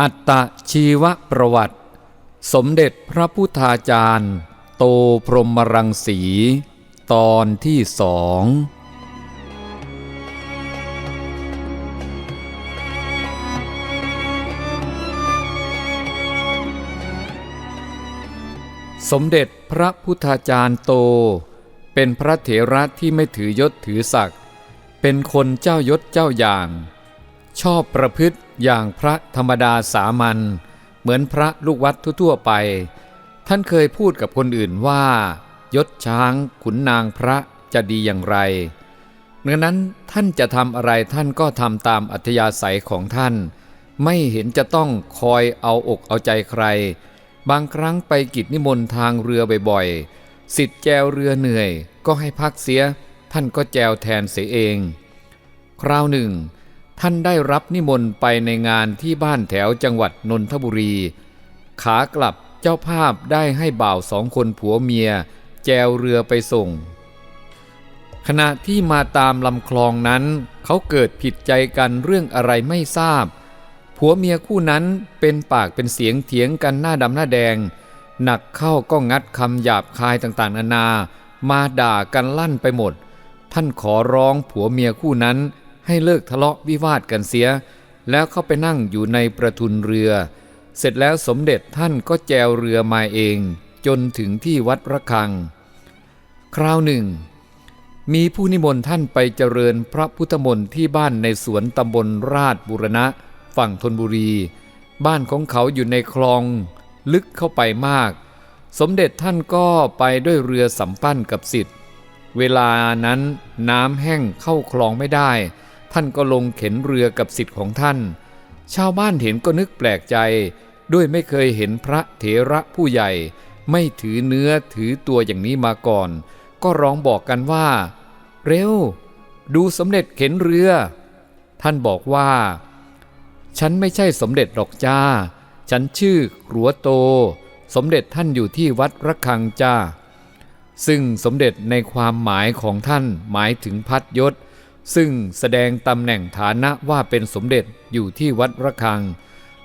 อัตตชีวประวัติ สมเด็จพระพุทธาจารย์ โตพรหมรังสี ตอนที่สองสมเด็จพระพุทธาจารย์โต เป็นพระเถระที่ไม่ถือยศถือศักดิ์เป็นคนเจ้ายศเจ้าอย่าง ชอบประพฤติอย่างพระธรรมดาสามัญเหมือนพระลูกวัดทั่วๆไป ท่านเคยพูดกับคนอื่นว่า ยศช้างขุนนางพระจะดีอย่างไรดังนั้นท่านจะทำอะไรท่านก็ทำตามอัธยาศัยของท่าน ไม่เห็นจะต้องคอยเอาอกเอาใจใคร บางครั้งไปกิจนิมนต์ทางเรือบ่อยๆสิทธิ์แจวเรือเหนื่อย ก็ให้พักเสีย ท่านก็แจวแทนเสียเอง คราวหนึ่ง ท่านได้รับนิมนต์ไปในงานที่บ้านแถวจังหวัดนนทบุรี ขากลับเจ้าภาพได้ให้บ่าวสองคนผัวเมีย แจวเรือไปส่ง ขณะที่มาตามลำคลองนั้น เขาเกิดผิดใจกันเรื่องอะไรไม่ทราบ ผัวเมียคู่นั้นเป็นปากเป็นเสียงเถียงกันหน้าดำหน้าแดง หนักเข้าก็งัดคำหยาบคายต่างๆนานา มาด่ากันลั่นไปหมด ท่านขอร้องผัวเมียคู่นั้น ให้เลิกทะเลาะวิวาทกันเสีย แล้วเข้าไปนั่งอยู่ในประทุนเรือ เสร็จแล้วสมเด็จท่านก็แจวเรือมาเอง จนถึงที่วัดระฆัง คราวหนึ่ง มีผู้นิมนต์ท่านไปเจริญพระพุทธมนต์ที่บ้านในสวนตำบลราชบุรณะ ฝั่งธนบุรี บ้านของเขาอยู่ในคลองลึกเข้าไปมาก สมเด็จท่านก็ไปด้วยเรือสำปั้นกับสิทธิ์เวลานั้นน้ำแห้งเข้าคลองไม่ได้ ท่านก็ลงเข็นเรือกับสิทธิ์ของท่าน ชาวบ้านเห็นก็นึกแปลกใจ ด้วยไม่เคยเห็นพระเถระผู้ใหญ่ ไม่ถือเนื้อถือตัวอย่างนี้มาก่อน ก็ร้องบอกกันว่า เร็ว ดูสมเด็จเข็นเรือ ท่านบอกว่า ฉันไม่ใช่สมเด็จหรอกจ้า ฉันชื่อครัวโต สมเด็จท่านอยู่ที่วัดระฆังจ้า ซึ่งสมเด็จในความหมายของท่านหมายถึงพัดยศ ซึ่งแสดงตำแหน่งฐานะว่าเป็นสมเด็จอยู่ที่วัดระฆัง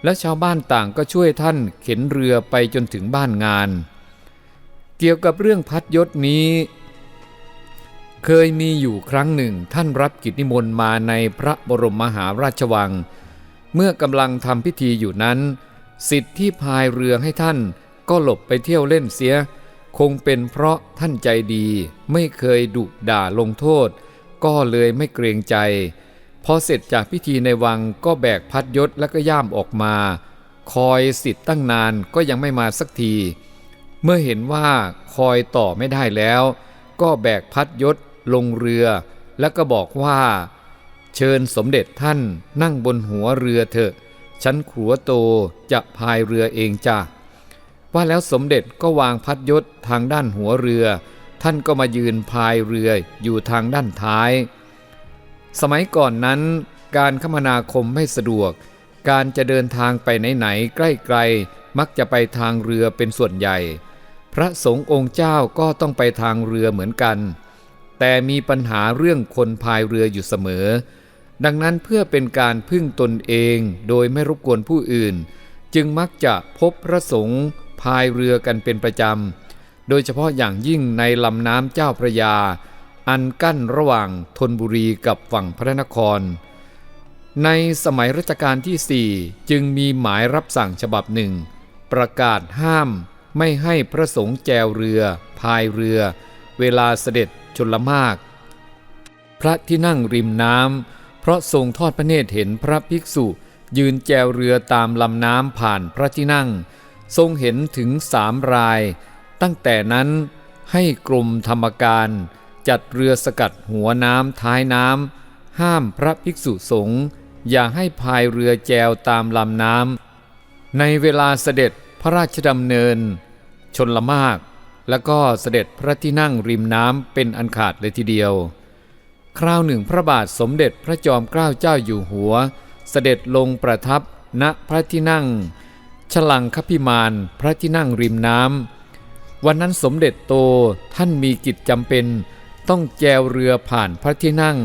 และชาวบ้านต่างก็ช่วยท่านเข็นเรือไปจนถึงบ้านงาน เกี่ยวกับเรื่องพัดยศนี้ เคยมีอยู่ครั้งหนึ่งท่านรับกิจนิมนต์มาในพระบรมมหาราชวัง เมื่อกำลังทำพิธีอยู่นั้น สิทธิ์ที่พายเรือให้ท่านก็หลบไปเที่ยวเล่นเสีย คงเป็นเพราะท่านใจดีไม่เคยดุด่าลงโทษ ก็เลยไม่เกรงใจ พอเสร็จจากพิธีในวังก็แบกพัดยศแล้วก็ย่ามออกมา คอยสิทธิ์ตั้งนานก็ยังไม่มาสักที เมื่อเห็นว่าคอยต่อไม่ได้แล้ว ก็แบกพัดยศลงเรือ แล้วก็บอกว่า เชิญสมเด็จท่านนั่งบนหัวเรือเถอะ ฉันขัวโตจะพายเรือเองจ้ะว่าแล้วสมเด็จก็วางพัดยศทางด้านหัวเรือ ท่านก็มายืนพายเรืออยู่ทางด้านท้าย สมัยก่อนนั้น การคมนาคมไม่สะดวก การจะเดินทางไปไหนๆใกล้ๆมักจะไปทางเรือเป็นส่วนใหญ่ พระสงฆ์องค์เจ้าก็ต้องไปทางเรือเหมือนกัน แต่มีปัญหาเรื่องคนพายเรืออยู่เสมอ ดังนั้นเพื่อเป็นการพึ่งตนเองโดยไม่รบกวนผู้อื่น จึงมักจะพบพระสงฆ์พายเรือกันเป็นประจำ โดยเฉพาะอย่างยิ่งในลำน้ำเจ้าพระยา อันกั้นระหว่างธนบุรีกับฝั่งพระนคร ในสมัยรัชกาลที่สี่จึงมีหมายรับสั่งฉบับหนึ่ง ประกาศห้ามไม่ให้พระสงฆ์แจวเรือ พายเรือ เวลาเสด็จชนละมาก พระที่นั่งริมน้ำเพราะทรงทอดพระเนตรเห็นพระภิกษุ ยืนแจวเรือตามลำน้ำผ่านพระที่นั่ง ทรงเห็นถึงสามราย ตั้งแต่นั้นให้กรมธรรมการจัดเรือสกัดหัวน้ำท้ายน้ำห้ามพระภิกษุสงฆ์อย่าให้พายเรือแจวตามลำน้ำในเวลาเสด็จพระราชดำเนิน ชนละมาก แล้วก็เสด็จพระที่นั่งริมน้ำเป็นอันขาดเลยทีเดียว คราวหนึ่งพระบาทสมเด็จพระจอมเกล้าเจ้าอยู่หัว เสด็จลงประทับณพระที่นั่ง ฉลังคพิมานพระที่นั่งริมน้ำ วันนั้นสมเด็จโตท่านมีกิจจำเป็น ต้องแจวเรือผ่านพระที่นั่ง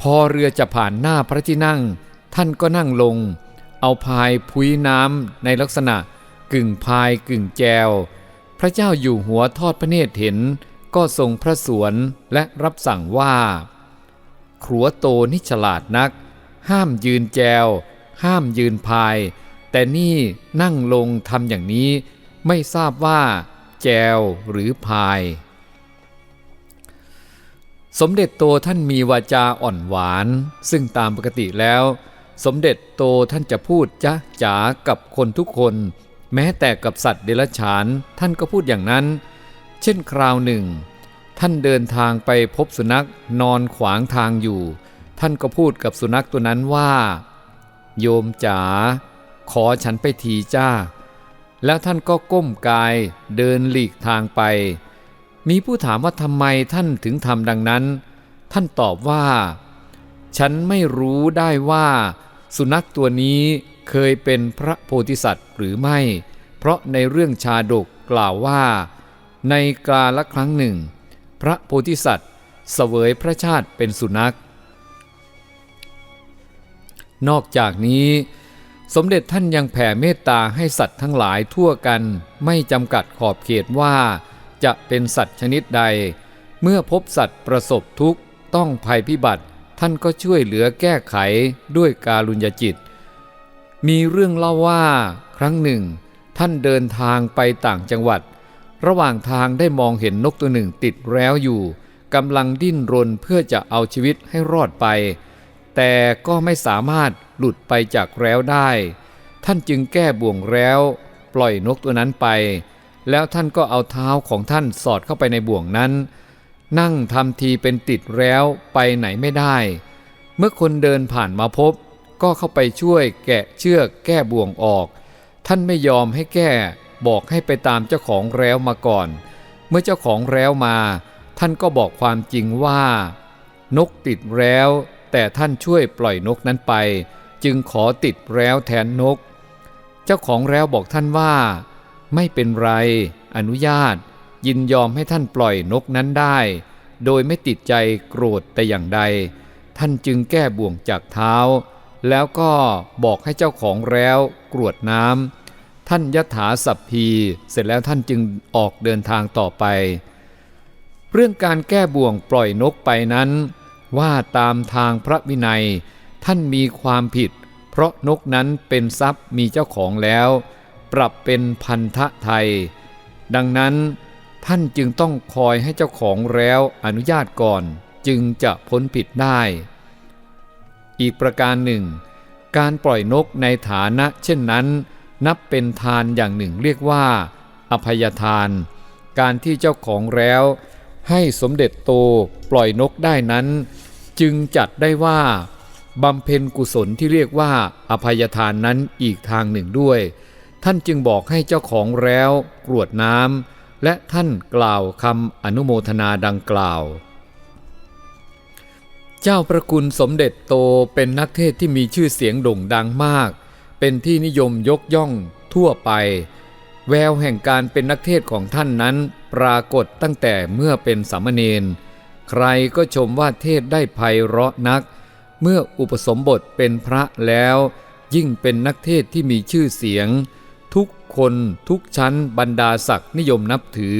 พอเรือจะผ่านหน้าพระที่นั่ง ท่านก็นั่งลง เอาพายพุ้ยน้ำในลักษณะกึ่งพายกึ่งแจว พระเจ้าอยู่หัวทอดพระเนตรเห็น ก็ทรงพระสวนและรับสั่งว่า ครัวโตนี่ฉลาดนัก ห้ามยืนแจว ห้ามยืนพาย แต่นี่นั่งลงทำอย่างนี้ไม่ทราบว่า แจวหรือพาย สมเด็จโตท่านมีวาจาอ่อนหวาน ซึ่งตามปกติแล้ว สมเด็จโตท่านจะพูดจ้าจ๋ากับคนทุกคน แม้แต่กับสัตว์เดรัจฉานท่านก็พูดอย่างนั้น เช่นคราวหนึ่ง ท่านเดินทางไปพบสุนัขนอนขวางทางอยู่ ท่านก็พูดกับสุนัขตัวนั้นว่า โยมจ๋าขอฉันไปทีจ้า แล้วท่านก็ก้มกายเดินหลีกทางไป มีผู้ถามว่าทำไมท่านถึงทำดังนั้น ท่านตอบว่า ฉันไม่รู้ได้ว่า สุนัขตัวนี้เคยเป็นพระโพธิสัตว์หรือไม่ เพราะในเรื่องชาดกกล่าวว่า ในกาละครั้งหนึ่ง พระโพธิสัตว์เสวยพระชาติเป็นสุนัข นอกจากนี้ สมเด็จท่านยังแผ่เมตตาให้สัตว์ทั้งหลายทั่วกันไม่จำกัดขอบเขตว่า จะเป็นสัตว์ชนิดใด เมื่อพบสัตว์ประสบทุกข์ต้องภัยพิบัติ ท่านก็ช่วยเหลือแก้ไขด้วยการุญยจิต มีเรื่องเล่าว่า ครั้งหนึ่ง ท่านเดินทางไปต่างจังหวัด ระหว่างทางได้มองเห็นนกตัวหนึ่งติดแล้วอยู่กำลังดิ้นรนเพื่อจะเอาชีวิตให้รอดไป แต่ก็ไม่สามารถหลุดไปจากแร้วได้ ท่านจึงแก้บ่วงแร้ว ปล่อยนกตัวนั้นไป แล้วท่านก็เอาเท้าของท่านสอดเข้าไปในบ่วงนั้น นั่งทำทีเป็นติดแล้วไปไหนไม่ได้ เมื่อคนเดินผ่านมาพบ ก็เข้าไปช่วยแกะเชือกแก้บ่วงออก ท่านไม่ยอมให้แก้บอกให้ไปตามเจ้าของแล้วมาก่อน เมื่อเจ้าของแล้วมา ท่านก็บอกความจริงว่า นกติดแล้ว แต่ท่านช่วยปล่อยนกนั้นไป จึงขอติดแล้วแทนนก เจ้าของแล้วบอกท่านว่า ไม่เป็นไร อนุญาต ยินยอมให้ท่านปล่อยนกนั้นได้ โดยไม่ติดใจโกรธแต่อย่างใด ท่านจึงแก้บ่วงจากเท้า แล้วก็บอกให้เจ้าของแล้วกรวดน้ำท่านยถาสัพพี เสร็จแล้วท่านจึงออกเดินทางต่อไป เรื่องการแก้บ่วงปล่อยนกไปนั้น ว่าตามทางพระวินัย ท่านมีความผิด เพราะนกนั้นเป็นทรัพย์มีเจ้าของแล้ว ปรับเป็นพันธะไทย ดังนั้นท่านจึงต้องคอยให้เจ้าของแล้วอนุญาตก่อนจึงจะพ้นผิดได้ อีกประการหนึ่ง การปล่อยนกในฐานะเช่นนั้น นับเป็นทานอย่างหนึ่งเรียกว่า อภัยทาน การที่เจ้าของแล้ว ให้สมเด็จโตปล่อยนกได้นั้น จึงจัดได้ว่าบำเพ็ญกุศลที่เรียกว่าอภัยทานนั้นอีกทางหนึ่งด้วย ท่านจึงบอกให้เจ้าของแล้วกรวดน้ำและท่านกล่าวคำอนุโมทนาดังกล่าว เจ้าประคุณสมเด็จโตเป็นนักเทศที่มีชื่อเสียงโด่งดังมาก เป็นที่นิยมยกย่องทั่วไป แววแห่งการเป็นนักเทศของท่านนั้นปรากฏตั้งแต่เมื่อเป็นสามเณรใครก็ชมว่าเทศได้ไพเราะนัก เมื่ออุปสมบทเป็นพระแล้ว ยิ่งเป็นนักเทศที่มีชื่อเสียง ทุกคนทุกชั้นบรรดาศักดิ์นิยมนับถือ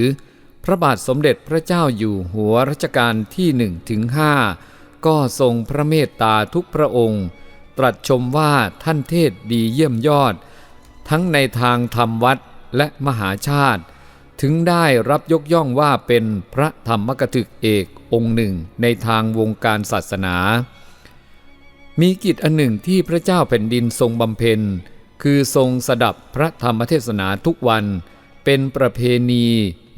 พระบาทสมเด็จพระเจ้าอยู่หัวรัชกาลที่หนึ่งถึงห้าก็ทรงพระเมตตาทุกพระองค์ ตรัสชมว่าท่านเทศดีเยี่ยมยอด ทั้งในทางธรรมวัด และมหาชาติ ถึงได้รับยกย่องว่าเป็นพระธรรมกถึกเอกองค์หนึ่งในทางวงการศาสนา มีกิจอันหนึ่งที่พระเจ้าแผ่นดินทรงบำเพ็ญ คือทรงสดับพระธรรมเทศนาทุกวัน เป็นประเพณี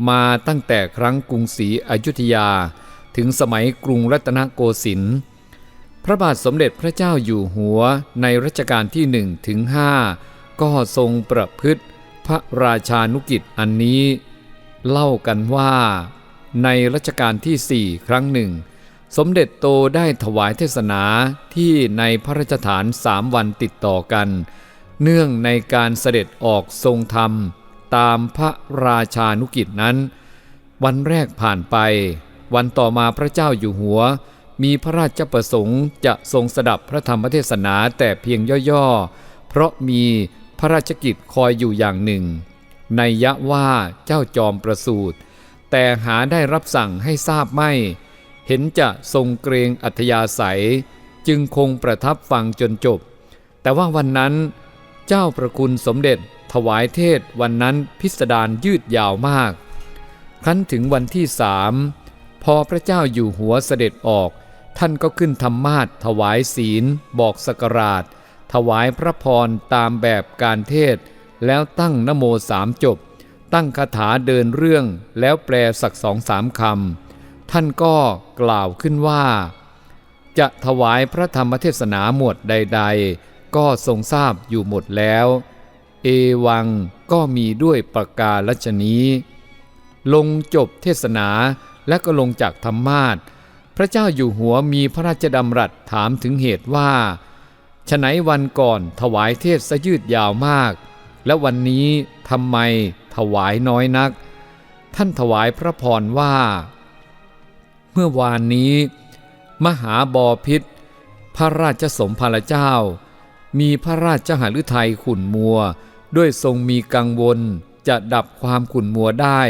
มาตั้งแต่ครั้งกรุงศรีอยุธยา ถึงสมัยกรุงรัตนโกสินทร์พระบาทสมเด็จพระเจ้าอยู่หัวในรัชกาลที่หนึ่งถึงห้าก็ทรงประพฤติ พระราชานุกิจอันนี้ เล่ากันว่า ในรัชกาลที่สี่ครั้งหนึ่ง สมเด็จโตได้ถวายเทศนาที่ในพระราชฐานสามวันติดต่อกัน เนื่องในการเสด็จออกทรงธรรม ตามพระราชานุกิจนั้น วันแรกผ่านไป วันต่อมาพระเจ้าอยู่หัว มีพระราชประสงค์จะทรงสดับพระธรรมเทศนาแต่เพียงย่อๆ เพราะมี พระราชกิจคอยอยู่อย่างหนึ่ง ในยะว่าเจ้าจอมประสูตรแต่หาได้รับสั่งให้ทราบไม่ เห็นจะทรงเกรงอัธยาศัย จึงคงประทับฟังจนจบ แต่ว่าวันนั้น เจ้าประคุณสมเด็จถวายเทศวันนั้นพิสดารยืดยาวมาก ครั้นถึงวันที่สามพอพระเจ้าอยู่หัวเสด็จออก ท่านก็ขึ้นธรรมาทถวายศีล บอกสกราช ถวายพระพรตามแบบการเทศ แล้วตั้งนโมสามจบ ตั้งคาถาเดินเรื่องแล้วแปลสักสองสามคำท่านก็กล่าวขึ้นว่า จะถวายพระธรรมเทศนาหมวดใด ๆ ก็ทรงทราบอยู่หมดแล้ว เอวังก็มีด้วยประกาศชนี้ ลงจบเทศนาและก็ลงจากธรรมาทพระเจ้าอยู่หัวมีพระราชดำรัสถามถึงเหตุว่า ฉไหนวันก่อนถวายเทศซะยืดยาวมาก และวันนี้ทำไมถวายน้อยนัก ท่านถวายพระพรว่า เมื่อวานนี้ มหาบอพิษ พระราชสมภารเจ้า มีพระราชหฤทัยขุนมัว ด้วยทรงมีกังวลจะดับความขุนมัวได้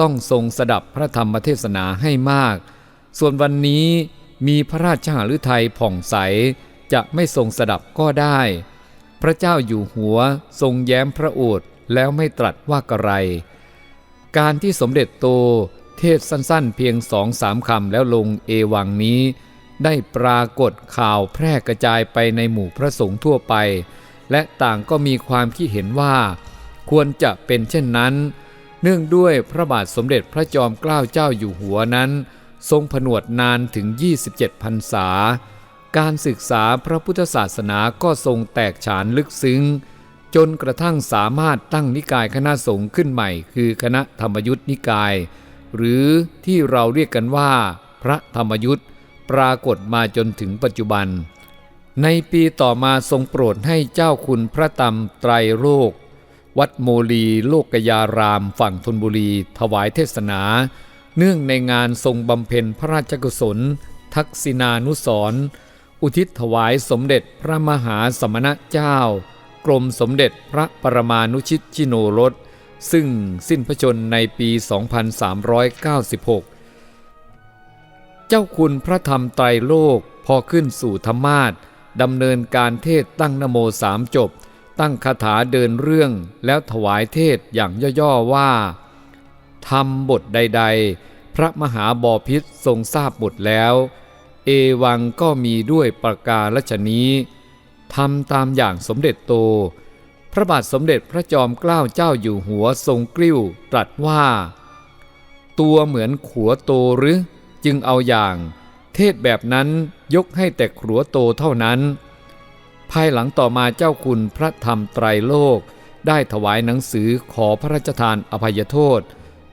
ต้องทรงสดับพระธรรมเทศนาให้มาก ส่วนวันนี้มีพระราชหฤทัยผ่องใส จะไม่ทรงสดับก็ได้ พระเจ้าอยู่หัวทรงแย้มพระโอษฐ์แล้วไม่ตรัสว่ากระไร การที่สมเด็จโตเทศสั้นๆ เพียงสองสามคำแล้วลงเอวังนี้ ได้ปรากฏข่าวแพร่กระจายไปในหมู่พระสงฆ์ทั่วไป และต่างก็มีความคิดเห็นว่า ควรจะเป็นเช่นนั้น เนื่องด้วยพระบาทสมเด็จพระจอมเกล้าเจ้าอยู่หัวนั้น ทรงผนวดนานถึง 27พรรษา การศึกษาพระพุทธศาสนาก็ทรงแตกฉานลึกซึ้ง จนกระทั่งสามารถตั้งนิกายคณะสงฆ์ขึ้นใหม่ คือคณะธรรมยุทธนิกาย หรือที่เราเรียกกันว่า พระธรรมยุทธปรากฏมาจนถึงปัจจุบัน ในปีต่อมาทรงโปรดให้เจ้าคุณพระตรรมไตรโลก วัดโมลีโลกยารามฝั่งธนบุรี ถวายเทศนา เนื่องในงานทรงบำเพ็ญพระราชกุศล ทักษินานุสร อุทิศถวายสมเด็จพระมหาสมณเจ้า กรมสมเด็จพระปรมานุชิตชิโนรสซึ่งสิ้นพระชนในปี 2396 เจ้าคุณพระธรรมไตรโลกพอขึ้นสู่ธรรมาทดำเนินการเทศตั้งนโมสามจบ ตั้งคาถาเดินเรื่องแล้วถวายเทศอย่างย่อๆว่าทำบทใด ๆ พระมหาบอพิษทรงทราบหมดแล้ว เอวังก็มีด้วยประกาศชนี้ทำตามอย่างสมเด็จโต พระบาทสมเด็จพระจอมเกล้าเจ้าอยู่หัวทรงกลิ้วตรัสว่า ตัวเหมือนขัวโตหรือ จึงเอาอย่าง เทศแบบนั้นยกให้แต่ขัวโตเท่านั้น ภายหลังต่อมาเจ้าคุณพระธรรมไตรโลก ได้ถวายหนังสือขอพระราชทานอภัยโทษ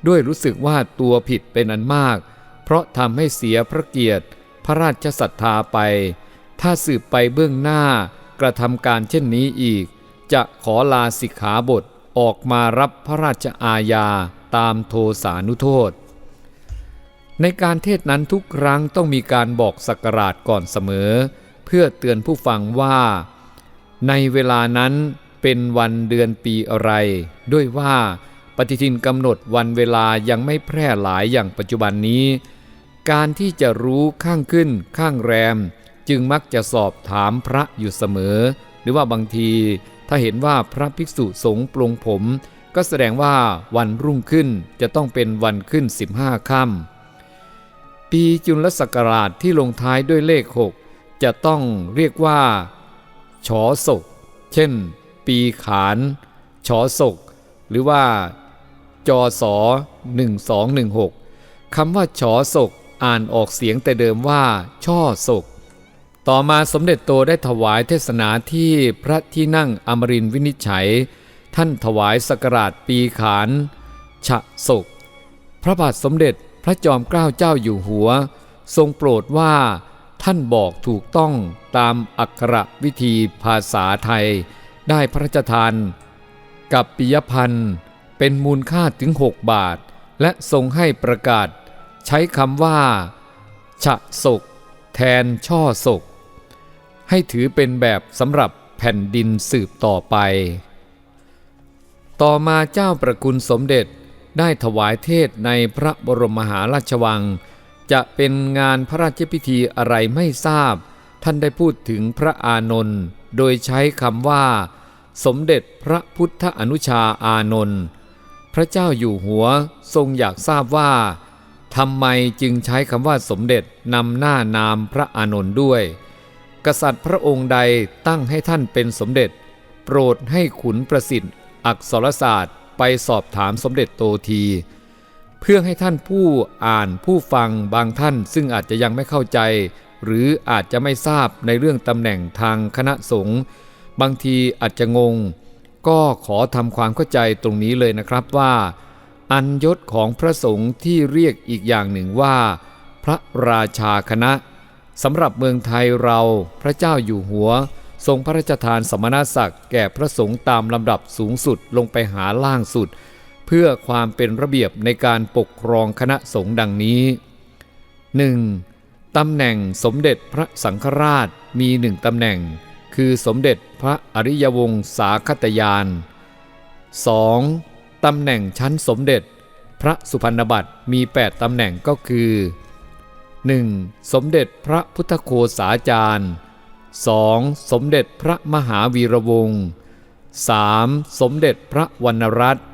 ด้วยรู้สึกว่าตัวผิดเป็นอันมาก เพราะทำให้เสียพระเกียรติ พระราชศรัทธาไป ถ้าสืบไปเบื้องหน้ากระทำการเช่นนี้อีก จะขอลาสิกขาบทออกมารับพระราชอาญาตามโทสานุโทษ ในการเทศนั้นทุกครั้งต้องมีการบอกสักการาชก่อนเสมอ เพื่อเตือนผู้ฟังว่า ในเวลานั้นเป็นวันเดือนปีอะไร ด้วยว่าปฏิทินกำหนดวันเวลายังไม่แพร่หลายอย่างปัจจุบันนี้ การที่จะรู้ข้างขึ้นข้างแรม จึงมักจะสอบถามพระอยู่เสมอ หรือว่าบางทีถ้าเห็นว่าพระภิกษุสงฆ์ปลงผม ก็แสดงว่าวันรุ่งขึ้นจะต้องเป็นวันขึ้น 15ค่ำปีจุลศักราชที่ลงท้ายด้วยเลข 6 จะต้องเรียกว่าฉอศก เช่น ปีขานฉอศก หรือว่าจอสอ1216คำว่าฉอศก อ่านออกเสียงแต่เดิมว่า ช่อศก ต่อมาสมเด็จโตได้ถวายเทศนาที่พระที่นั่งอมรินวินิจฉัย ท่านถวายสักราชปีขานฉะศก พระบาทสมเด็จพระจอมเกล้าเจ้าอยู่หัว ทรงโปรดว่าท่านบอกถูกต้องตามอักขระวิธีภาษาไทย ได้พระราชทาน กับปิยพันธ์เป็นมูลค่าถึง 6 บาท และทรงให้ประกาศ ใช้คำว่า ฉะศก แทนช่อศก ให้ถือเป็นแบบสำหรับแผ่นดินสืบต่อไป ต่อมาเจ้าประคุณสมเด็จได้ถวายเทศในพระบรมมหาราชวัง จะเป็นงานพระราชพิธีอะไรไม่ทราบ ท่านได้พูดถึงพระอานนท์โดยใช้คำว่า สมเด็จพระพุทธอนุชาอานนท์พระเจ้าอยู่หัวทรงอยากทราบว่า ทำไมจึงใช้คำว่าสมเด็จนำหน้านามพระอานนท์ด้วย กษัตริย์พระองค์ใดตั้งให้ท่านเป็นสมเด็จ โปรดให้ขุนประสิทธิ์อักษรศาสตร์ไปสอบถามสมเด็จโตที เพื่อให้ท่านผู้อ่านผู้ฟังบางท่านซึ่งอาจจะยังไม่เข้าใจ หรืออาจจะไม่ทราบในเรื่องตำแหน่งทางคณะสงฆ์บางทีอาจจะงง ก็ขอทำความเข้าใจตรงนี้เลยนะครับว่า อันยศของพระสงฆ์ที่เรียกอีกอย่างหนึ่งว่า พระราชาคณะสำหรับเมืองไทยเราพระเจ้าอยู่หัว ทรงพระราชทานสมณศักดิ์แก่พระสงฆ์ตามลำดับสูงสุดลงไปหาล่างสุด เพื่อความเป็นระเบียบในการปกครองคณะสงฆ์ดังนี้ 1. ตำแหน่งสมเด็จพระสังฆราชมีหนึ่งตำแหน่ง คือสมเด็จพระอริยวงศาคตยาน 2. ตำแหน่งชั้นสมเด็จ พระสุพรรณบัตรมี 8ตำแหน่งก็คือ 1. สมเด็จพระพุทธโฆษาจารย์ 2. สมเด็จพระมหาวีระวงศ์ 3. สมเด็จพระวรรณรัตน์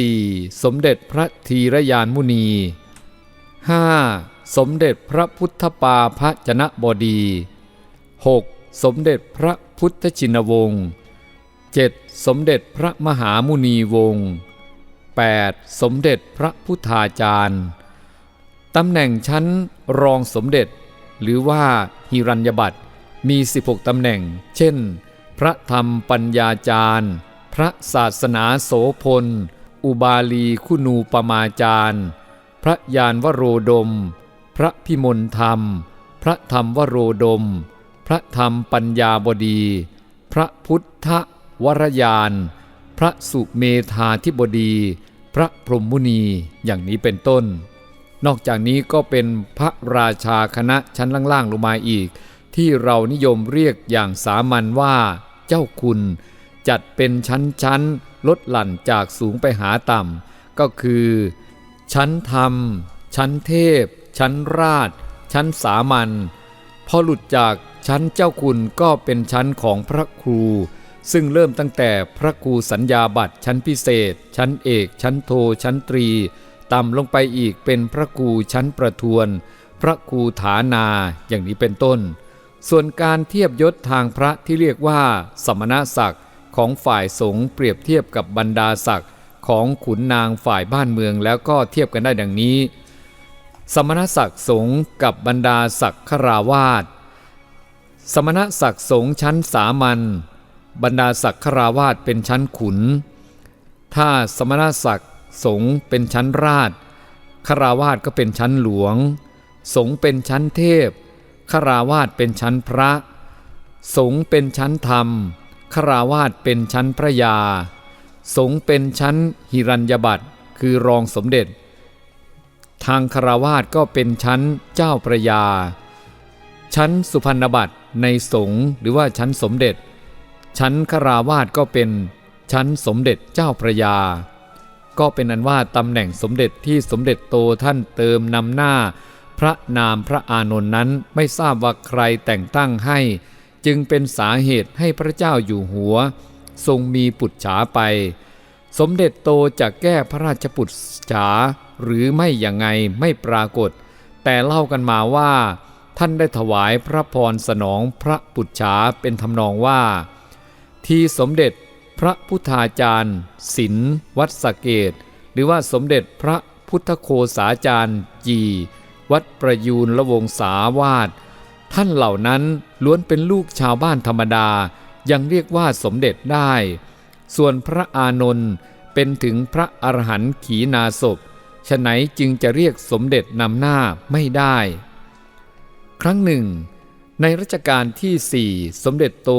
4. สมเด็จพระธีรยานมุนี 5. สมเด็จพระพุทธปาพจนะบดี 6. สมเด็จพระพุทธชินวงศ์ 7. สมเด็จพระมหามุนีวงศ์ 8. สมเด็จพระพุทธาจารย์ ตำแหน่งชั้นรองสมเด็จ หรือว่าหิรัญญบัตรมี 16 ตำแหน่ง เช่น พระธรรมปัญญาจารย์ พระศาสนาโสพล อุบาลีคุณูปมาจารย์ พระยานวโรดม พระพิมลธรรม พระธรรมวโรดม พระธรรมปัญญาบดี พระพุทธ วรยาน พระสุเมธาธิบดี พระพรหมมุนีอย่างนี้เป็นต้น นอกจากนี้ก็เป็นพระราชาคณะชั้นล่างๆลงมาอีก ที่เรานิยมเรียกอย่างสามัญว่า เจ้าคุณ จัดเป็นชั้นๆลดหลั่นจากสูงไปหาต่ำก็คือ ชั้นธรรม ชั้นเทพ ชั้นราช ชั้นสามัญพอหลุดจากชั้นเจ้าคุณก็เป็นชั้นของพระครู ซึ่งเริ่มตั้งแต่พระครูสัญญาบัตรชั้นพิเศษ ชั้นเอก ชั้นโท ชั้นตรี ต่ำลงไปอีกเป็นพระครูชั้นประทวน พระครูฐานาอย่างนี้เป็นต้น ส่วนการเทียบยศทางพระที่เรียกว่า สมณศักดิ์ของฝ่ายสงฆ์เปรียบเทียบกับบรรดาศักดิ์ของขุนนางฝ่ายบ้านเมืองแล้วก็เทียบกันได้ดังนี้ สมณศักดิ์สงฆ์กับบรรดาศักดิ์คราวาสสมณศักดิ์สงฆ์ชั้นสามัญ บรรดาศักดิ์คราวาสเป็นชั้นขุน ถ้าสมณศักดิ์สงเป็นชั้นราชคราวาสก็เป็นชั้นหลวง สงเป็นชั้นเทพคราวาสเป็นชั้นพระ สงเป็นชั้นธรรมคราวาสเป็นชั้นพระยา สงเป็นชั้นหิรัญญบัตคือรองสมเด็จ ทางคราวาสก็เป็นชั้นเจ้าพระยา ชั้นสุพรรณบัตรในสงหรือว่าชั้นสมเด็จ ชั้นคราวาสก็เป็นชั้นสมเด็จเจ้าพระยา ก็เป็นอันว่าตำแหน่งสมเด็จที่สมเด็จโตท่านเติมนำหน้า พระนามพระอานนท์นั้นไม่ทราบว่าใครแต่งตั้งให้ จึงเป็นสาเหตุให้พระเจ้าอยู่หัว ทรงมีปุจฉาไป สมเด็จโตจะแก้พระราชปุจฉาหรือไม่อย่างไงไม่ปรากฏ แต่เล่ากันมาว่า ท่านได้ถวายพระพรสนองพระปุจฉาเป็นทำนองว่า ที่สมเด็จพระพุทธาจารย์ศิลวัดสเกต หรือว่าสมเด็จพระพุทธโคสาจารย์จี วัดประยูนละวงศาวาสท่านเหล่านั้นล้วนเป็นลูกชาวบ้านธรรมดา ยังเรียกว่าสมเด็จได้ ส่วนพระอานนท์เป็นถึงพระอรหันต์ขีนาศพฉะไหนจึงจะเรียกสมเด็จนำหน้าไม่ได้ ครั้งหนึ่ง ในรัชกาลที่สี่สมเด็จโต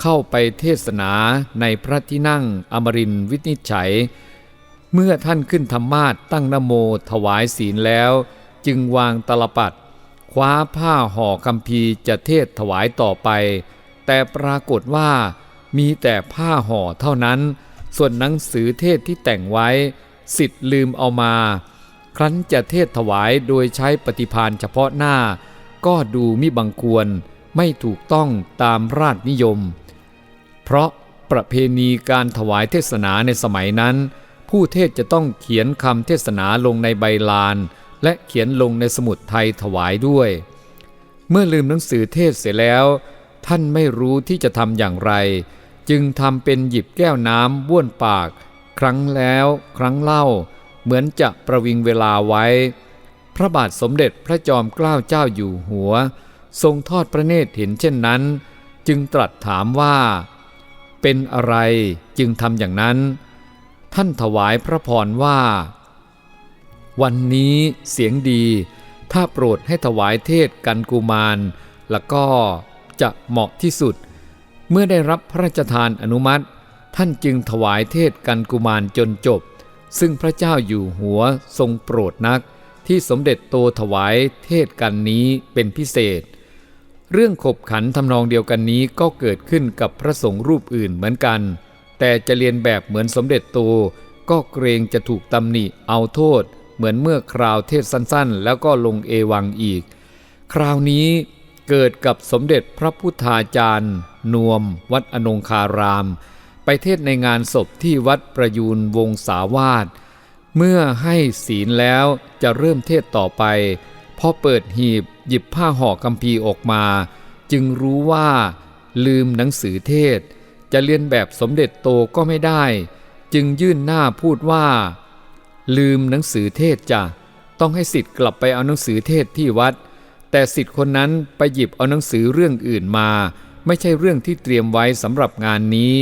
เข้าไปเทศนาในพระที่นั่งอมรินวินิจฉัย เมื่อท่านขึ้นธรรมาสตั้งนโมถวายศีลแล้ว จึงวางตลปัดคว้าผ้าห่อคำพีจะเทศถวายต่อไป แต่ปรากฏว่ามีแต่ผ้าห่อเท่านั้น ส่วนหนังสือเทศที่แต่งไว้สิทธิ์ลืมเอามา ครั้นจะเทศถวายโดยใช้ปฏิพานเฉพาะหน้า ก็ดูมิบังควรไม่ถูกต้องตามราชนิยม เพราะประเพณีการถวายเทศนาในสมัยนั้น ผู้เทศจะต้องเขียนคำเทศนาลงในใบลาน และเขียนลงในสมุดไทยถวายด้วย เมื่อลืมหนังสือเทศเสร็จแล้ว ท่านไม่รู้ที่จะทำอย่างไร จึงทำเป็นหยิบแก้วน้ำบ้วนปาก ครั้งแล้วครั้งเล่า เหมือนจะประวิงเวลาไว้ พระบาทสมเด็จพระจอมเกล้าเจ้าอยู่หัว ทรงทอดพระเนตรเห็นเช่นนั้น จึงตรัสถามว่า เป็นอะไรจึงทำอย่างนั้น ท่านถวายพระพรว่า วันนี้เสียงดี ถ้าโปรดให้ถวายเทศกันกุมาร แล้วก็จะเหมาะที่สุด เมื่อได้รับพระราชทานอนุมัติ ท่านจึงถวายเทศกันกุมารจนจบ ซึ่งพระเจ้าอยู่หัวทรงโปรดนักที่สมเด็จโตถวายเทศกันนี้เป็นพิเศษ เรื่องขบขันทำนองเดียวกันนี้ก็เกิดขึ้นกับพระสงฆ์รูปอื่นเหมือนกัน แต่จะเรียนแบบเหมือนสมเด็จโต ก็เกรงจะถูกตำหนิเอาโทษ เหมือนเมื่อคราวเทศสั้นๆ แล้วก็ลงเอวังอีก คราวนี้เกิดกับสมเด็จพระพุทธาจารย์ นวม วัดอนงคาราม ไปเทศในงานศพที่วัดประยูนวงศาวาสเมื่อให้ศีลแล้วจะเริ่มเทศต่อไป พอเปิดหีบหยิบผ้าห่อคัมภีออกมา จึงรู้ว่าลืมหนังสือเทศ จะเรียนแบบสมเด็จโตก็ไม่ได้ จึงยื่นหน้าพูดว่า ลืมหนังสือเทศจ้ะต้องให้สิทธิ์กลับไปเอาหนังสือเทศที่วัด แต่สิทธิ์คนนั้นไปหยิบเอาหนังสือเรื่องอื่นมา ไม่ใช่เรื่องที่เตรียมไว้สำหรับงานนี้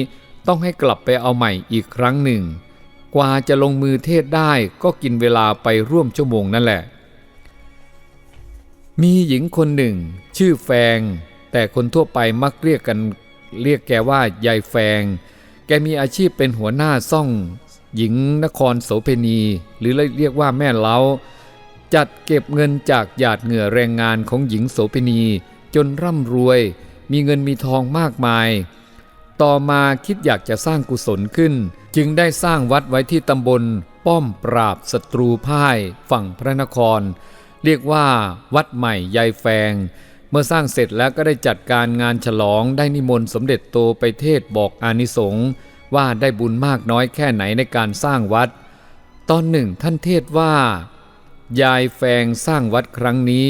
ต้องให้กลับไปเอาใหม่อีกครั้งหนึ่ง กว่าจะลงมือเทศได้ก็กินเวลาไปร่วมชั่วโมงนั่นแหละ มีหญิงคนหนึ่ง ชื่อแฟง แต่คนทั่วไปมักเรียกกันเรียกแกว่ายายแฟง แกมีอาชีพเป็นหัวหน้าซ่อง หญิงนครโสเพณี หรือเรียกว่าแม่เล้า จัดเก็บเงินจากหยาดเหงื่อแรงงานของหญิงโสเพณี จนร่ำรวย มีเงินมีทองมากมาย ต่อมาคิดอยากจะสร้างกุศลขึ้น จึงได้สร้างวัดไว้ที่ตำบล ป้อมปราบศัตรูพ่ายฝั่งพระนคร เรียกว่า วัดใหม่ยายแฟง เมื่อสร้างเสร็จแล้วก็ได้จัดการงานฉลองได้นิมนต์สมเด็จโตไปเทศบอกอานิสงส์ว่าได้บุญมากน้อยแค่ไหนในการสร้างวัด ตอนหนึ่งท่านเทศว่า ยายแฟงสร้างวัดครั้งนี้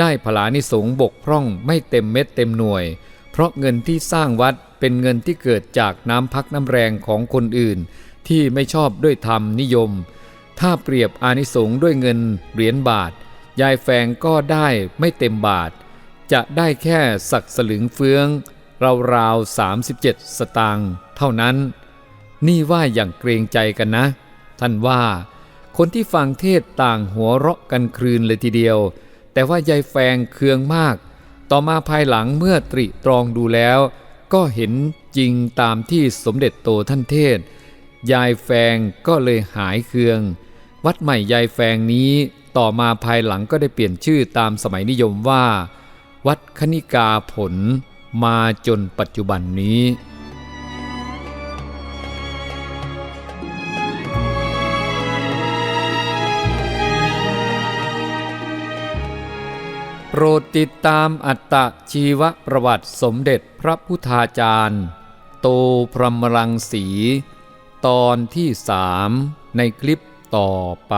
ได้พลานิสงส์บกพร่องไม่เต็มเม็ดเต็มหน่วย เพราะเงินที่สร้างวัดเป็นเงินที่เกิดจากน้ำพักน้ำแรงของคนอื่น ที่ไม่ชอบด้วยธรรมนิยม ถ้าเปรียบอานิสงส์ด้วยเงินเหรียญบาท ยายแฟงก็ได้ไม่เต็มบาท จะได้แค่สักสลึงเฟือง ราวๆ37สตางค์เท่านั้น นี่ว่าอย่างเกรงใจกันนะ ท่านว่า คนที่ฟังเทศต่างหัวเราะกันครืนเลยทีเดียว แต่ว่ายายแฟงเคืองมาก ต่อมาภายหลังเมื่อตริตรองดูแล้ว ก็เห็นจริงตามที่สมเด็จโตท่านเทศ ยายแฟงก็เลยหายเคือง วัดใหม่ยายแฟงนี้ ต่อมาภายหลังก็ได้เปลี่ยนชื่อตามสมัยนิยมว่า วัดคณิกาผลมาจนปัจจุบันนี้โปรดติดตามอัตตชีวประวัติสมเด็จพระพุทธาจารย์ โตพรหมรังสี ตอนที่สามในคลิปต่อไป